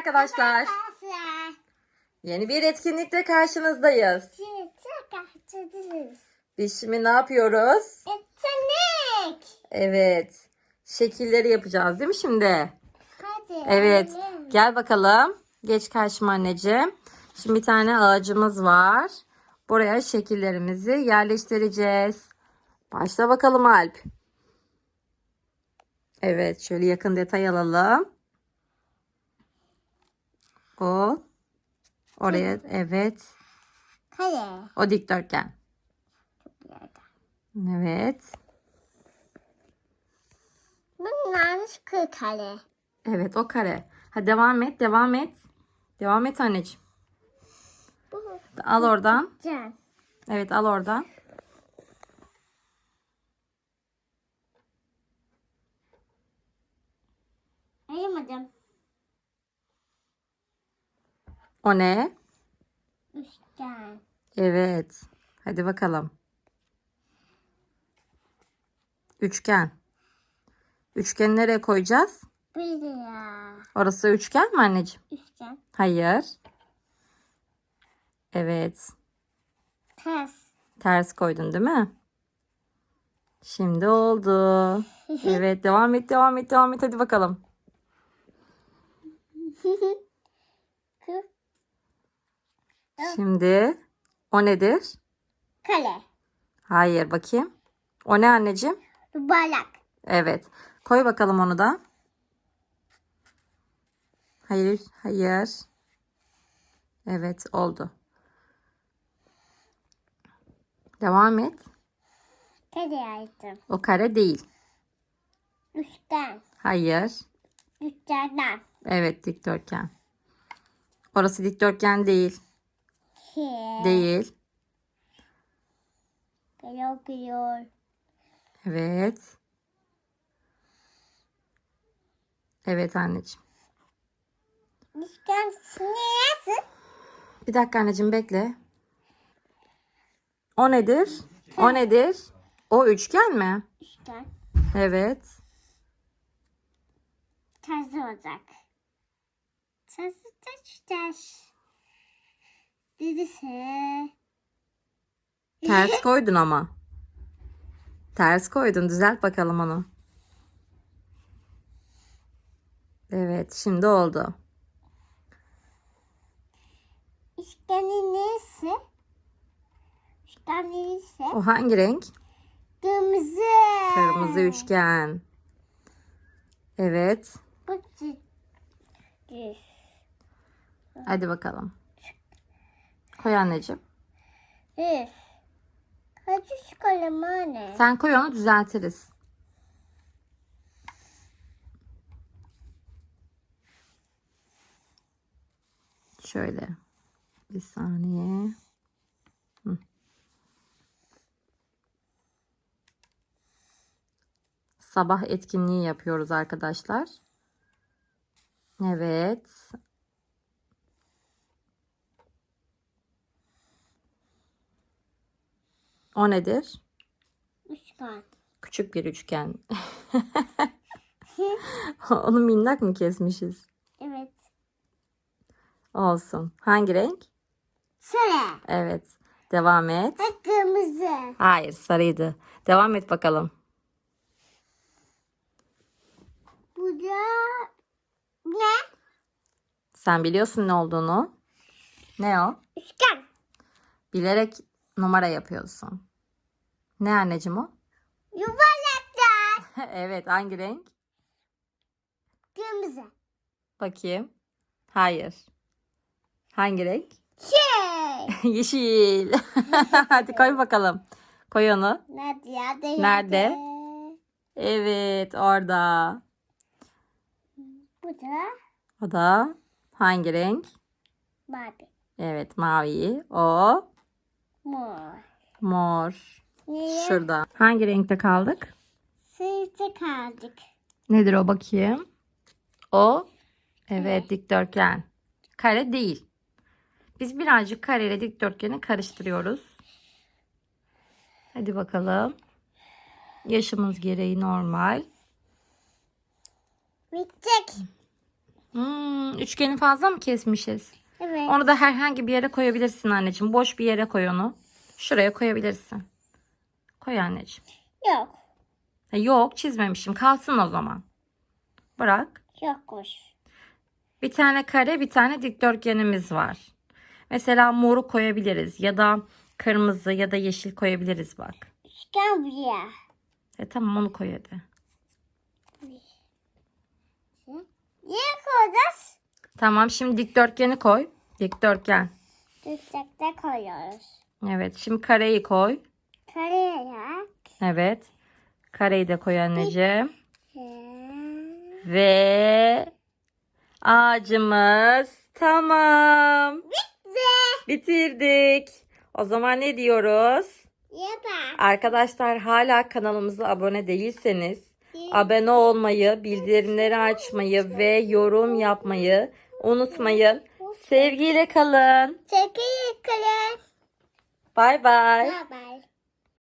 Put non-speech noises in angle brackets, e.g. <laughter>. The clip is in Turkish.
arkadaşlar. Yeni bir etkinlikle karşınızdayız. Biz şimdi ne yapıyoruz? Etkinlik. Evet. Şekilleri yapacağız değil mi şimdi? Hadi. Evet. Gel bakalım. Geç karşıma anneciğim. Şimdi bir tane ağacımız var. Buraya şekillerimizi yerleştireceğiz. Başla bakalım Alp. Evet, şöyle yakın detay alalım. O. Oraya evet. Kale. O dikdörtgen. Evet. Bunlar kır kale. Evet o kare. Hadi devam et, devam et. Devam et anneciğim. Bu Al oradan. can. Evet al oradan. Ayırmadım. O ne? Üçgen. Evet. Hadi bakalım. Üçgen. Üçgeni nereye koyacağız? Bir ya. Orası üçgen mi anneciğim? Üçgen. Hayır. Evet. Ters. Ters koydun değil mi? Şimdi oldu. <laughs> Evet devam et devam et devam et hadi bakalım. <laughs> Şimdi o nedir? Kale. Hayır bakayım. O ne anneciğim? Yuvarlak. Evet. Koy bakalım onu da. Hayır, hayır. Evet, oldu. Devam et. Kale yaptım. O kare değil. Üçgen. Hayır. Üçgen. Evet, dikdörtgen. Orası dikdörtgen değil. He. Değil. Geliyor geliyor. Evet. Evet anneciğim. Bir dakika anneciğim bekle. O nedir? O nedir? O üçgen mi? Üçgen. Evet. Ters olacak. Ters ters ters. Dedisi. Ters koydun ama. Ters koydun. Düzelt bakalım onu. Evet, şimdi oldu. Üçgenin neresi? Üçgen neresi? O hangi renk? Kırmızı. Kırmızı üçgen. Evet. Hadi bakalım. Koy anneciğim. Düz. Hadi çıkalım anne. Sen koy onu düzeltiriz. Şöyle. Bir saniye. Hı. Sabah etkinliği yapıyoruz arkadaşlar. Evet. O nedir? Üçgen. Küçük bir üçgen. <laughs> <laughs> Onu minnak mı kesmişiz? Evet. Olsun. Hangi renk? Sarı. Evet. Devam et. Ha, kırmızı. Hayır sarıydı. Devam et bakalım. Bu da ne? Sen biliyorsun ne olduğunu. Ne o? Üçgen. Bilerek numara yapıyorsun. Ne anneciğim o? Yuvarlaklar. <laughs> evet hangi renk? Kırmızı. Bakayım. Hayır. Hangi renk? Şey. <laughs> Yeşil. <laughs> Hadi koy bakalım. Koy onu. Nerede ya? Nerede? Evet orada. Bu da O da hangi renk? mavi. Evet mavi. O Mor. mor. Niye? Şurada. Hangi renkte kaldık? Sırtı kaldık. Nedir o bakayım? O evet dikdörtgen. Kare değil. Biz birazcık kare ile dikdörtgeni karıştırıyoruz. Hadi bakalım. Yaşımız gereği normal. Bitecek. Hmm, üçgeni fazla mı kesmişiz? Onu da herhangi bir yere koyabilirsin anneciğim. Boş bir yere koy onu. Şuraya koyabilirsin. Koy anneciğim. Yok. Ha, Yok çizmemişim. Kalsın o zaman. Bırak. Yokmuş. Bir tane kare bir tane dikdörtgenimiz var. Mesela moru koyabiliriz ya da kırmızı ya da yeşil koyabiliriz bak. Üçgen buraya. E tamam onu koy hadi. Niye koyacağız? Tamam şimdi dikdörtgeni koy. Dikdörtgen. Yüksekte koyuyoruz. Evet şimdi kareyi koy. Kareye Evet. Kareyi de koy anneciğim. Ve ağacımız tamam. Bitti. Bitirdik. O zaman ne diyoruz? Yapar. Arkadaşlar hala kanalımıza abone değilseniz abone olmayı, bildirimleri açmayı ve yorum yapmayı unutmayın. Sevgiyle kalın. Çekil kalın. Bay bay. Bye bye.